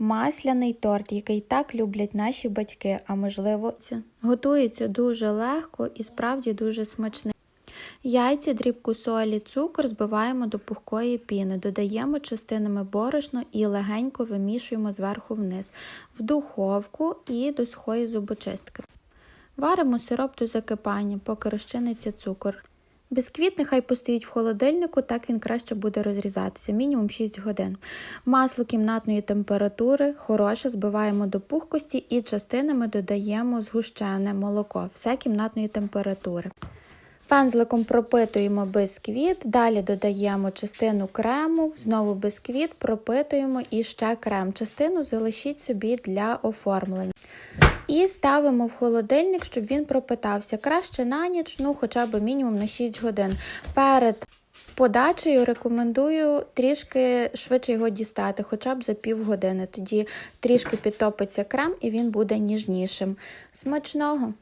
масляний торт, який так люблять наші батьки, а можливо, це готується дуже легко і справді дуже смачний. Яйця, дрібку солі, цукор збиваємо до пухкої піни, додаємо частинами борошно і легенько вимішуємо зверху вниз в духовку і до сухої зубочистки. Варимо сироп до закипання, поки розчиниться цукор. Бісквіт нехай постоїть в холодильнику, так він краще буде розрізатися, мінімум 6 годин. Масло кімнатної температури хороше, збиваємо до пухкості і частинами додаємо згущене молоко, все кімнатної температури. Пензликом пропитуємо бисквіт, далі додаємо частину крему, знову бисквіт, пропитуємо і ще крем. Частину залишіть собі для оформлення. І ставимо в холодильник, щоб він пропитався. Краще на ніч, ну хоча б мінімум на 6 годин. Перед подачею рекомендую трішки швидше його дістати, хоча б за півгодини. Тоді трішки підтопиться крем і він буде ніжнішим. Смачного!